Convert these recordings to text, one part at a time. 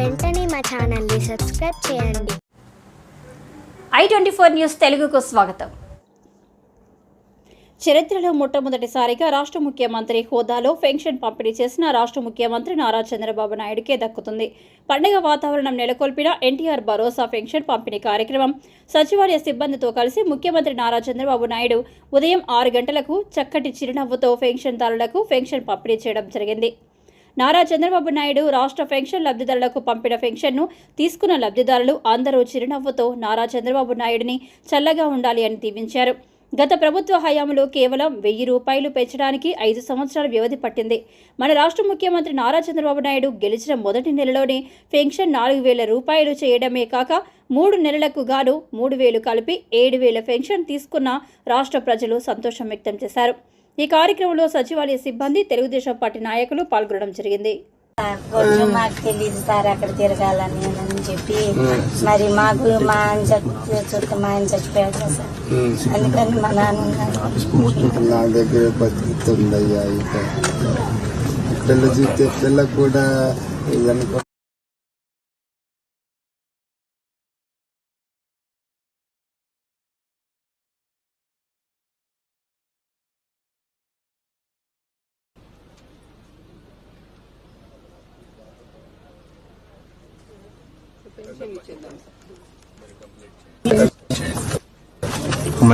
వెంటనే మా ఛానల్ని సబ్స్క్రైబ్ చేయండి. ఐ ట్వంటీ ఫోర్ న్యూస్ తెలుగుకు స్వాగతం. చరిత్రలో మొట్టమొదటిసారిగా రాష్ట్ర ముఖ్యమంత్రి హోదాలో పెన్షన్ పంపిణీ చేసిన రాష్ట్ర ముఖ్యమంత్రి నారా చంద్రబాబు నాయుడుకే దక్కుతుంది. పండుగ వాతావరణం నెలకొల్పిన ఎన్టీఆర్ భరోసా పెన్షన్ పంపిణీ కార్యక్రమం సచివాలయ సిబ్బందితో కలిసి ముఖ్యమంత్రి నారా చంద్రబాబు నాయుడు ఉదయం ఆరు గంటలకు చక్కటి చిరునవ్వుతో పెన్షన్దారులకు పెన్షన్ పంపిణీ చేయడం జరిగింది. నారా చంద్రబాబు నాయుడు రాష్ట్ర పెన్షన్ లబ్ధిదారులకు పంపిన పెన్షన్ను తీసుకున్న లబ్ధిదారులు అందరూ చిరునవ్వుతో నారా చంద్రబాబు నాయుడిని చల్లగా ఉండాలి అని దీవించారు. గత ప్రభుత్వ హయాంలో కేవలం వెయ్యి రూపాయలు పెంచడానికి ఐదు సంవత్సరాల వ్యవధి పట్టింది. మన రాష్ట్ర ముఖ్యమంత్రి నారా చంద్రబాబు నాయుడు గెలిచిన మొదటి నెలలోనే పెన్షన్ నాలుగు వేల రూపాయలు చేయడమే కాక మూడు నెలలకు గాను మూడు వేలు కలిపి ఏడు వేల పెన్షన్ తీసుకున్న రాష్ట్ర ప్రజలు సంతోషం వ్యక్తం చేశారు. ఈ కార్యక్రమంలో సచివాలయ సిబ్బంది తెలుగుదేశం పార్టీ నాయకులు పాల్గొనడం జరిగింది. కొంచెం మాకు తెలియదు సార్ అక్కడ తిరగాలని అని చెప్పి. మరి మాకు మా ఆయన చచ్చి- చుట్టూ మా ఆయన చచ్చిపోయాడు కదా సార్. అందుకని మా నాన్న ఉన్నారు. నా దగ్గర బతుకుతుందయ్యా ఇక. పిల్ల చూస్తే పిల్ల కూడా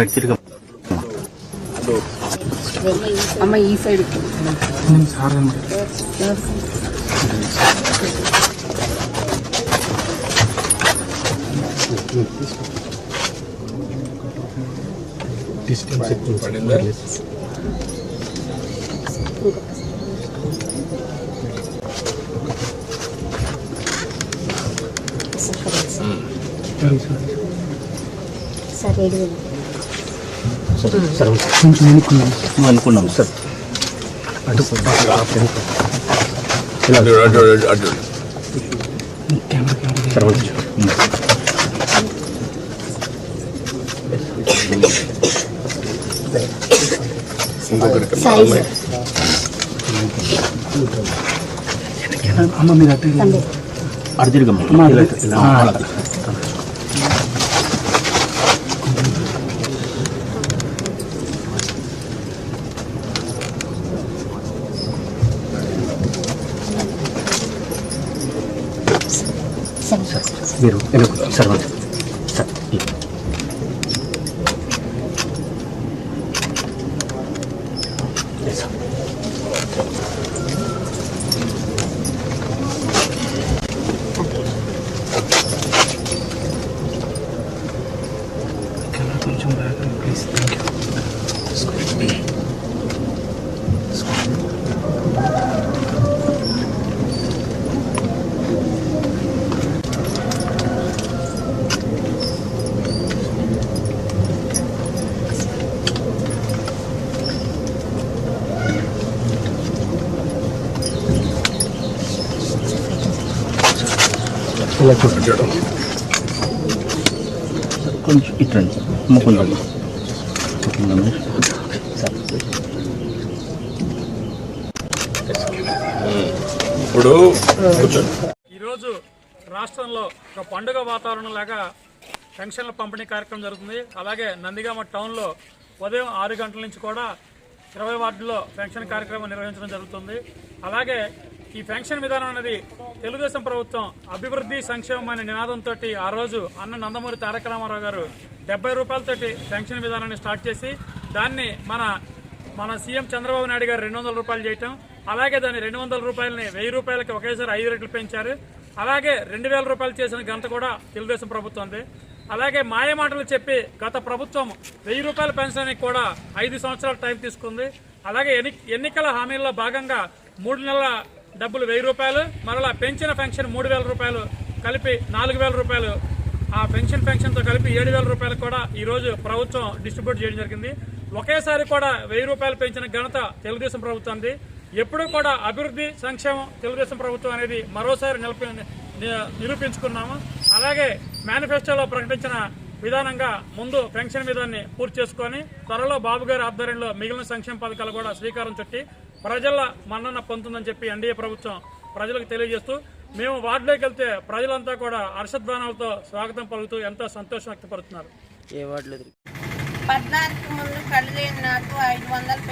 ఇదనుకో సార్ ఏడు వేలు. అనుకున్నాం సార్ సాయి సార్. అమ్మ మీరు అట్టే తండ్రి. అటు తిరగమ్మ ఇలా, ఇలా, అలా. సార్. మీరు వెనక్కు సర్వంత్ సార్ ఇలా చూడండి కొంచెం ఇట్రండి ముకుందండి ఇప్పుడు ఈరోజు రాష్ట్రంలో ఒక పండుగ వాతావరణం లాగా పెన్షన్ల పంపిణీ కార్యక్రమం జరుగుతుంది. అలాగే నందిగామ టౌన్లో ఉదయం ఆరు గంటల నుంచి కూడా ఇరవై వార్డుల్లో పెన్షన్ కార్యక్రమం నిర్వహించడం జరుగుతుంది. అలాగే ఈ పెన్షన్ విధానం అనేది తెలుగుదేశం ప్రభుత్వం అభివృద్ధి సంక్షేమం అనే నినాదంతో ఆ రోజు అన్న నందమూరి తారక రామారావు గారు డెబ్బై రూపాయలతోటి పెన్షన్ విధానాన్ని స్టార్ట్ చేసి దాన్ని మన మన సీఎం చంద్రబాబు నాయుడు గారు రెండు వందల రూపాయలు చేయటం అలాగే దాన్ని రెండు వందల రూపాయలని వెయ్యి రూపాయలకి ఒకేసారి ఐదు రెట్లు పెంచారు. అలాగే రెండు వేల రూపాయలు చేసిన గంట కూడా తెలుగుదేశం ప్రభుత్వంది. అలాగే మాయ మాటలు చెప్పి గత ప్రభుత్వం వెయ్యి రూపాయల పెన్షన్కి కూడా ఐదు సంవత్సరాల టైం తీసుకుంది. అలాగే ఎన్ని ఎన్నికల హామీల్లో భాగంగా మూడు నెలల డబ్బులు వెయ్యి రూపాయలు మరలా పెంచిన పెన్షన్ మూడు వేల రూపాయలు కలిపి నాలుగు వేల రూపాయలు. ఆ పెన్షన్ పెన్షన్తో కలిపి ఏడు వేల రూపాయలు కూడా ఈరోజు ప్రభుత్వం డిస్ట్రిబ్యూట్ చేయడం జరిగింది. ఒకేసారి కూడా వెయ్యి రూపాయలు పెంచిన ఘనత తెలుగుదేశం ప్రభుత్వంది ఎప్పుడూ కూడా అభివృద్ధి సంక్షేమం తెలుగుదేశం ప్రభుత్వం అనేది మరోసారి నిలిపి నిరూపించుకున్నాము. అలాగే మేనిఫెస్టోలో ప్రకటించిన విధానంగా ముందు పెన్షన్ విధాన్ని పూర్తి చేసుకొని త్వరలో బాబు గారి ఆధ్వర్యంలో మిగిలిన సంక్షేమ పథకాలు కూడా శ్రీకారం చుట్టి ప్రజల మన్నన పొందుతుందని చెప్పి ఎన్డీఏ ప్రభుత్వం ప్రజలకు తెలియజేస్తూ మేము వార్డులోకి వెళ్తే ప్రజలంతా కూడా హర్షధ్వానాలతో స్వాగతం పలుకుతూ ఎంతో సంతోషం వ్యక్తపరుస్తున్నారు. పద్నాలుగు ముందు కళ్ళు లేని నాకు ఐదు వందలు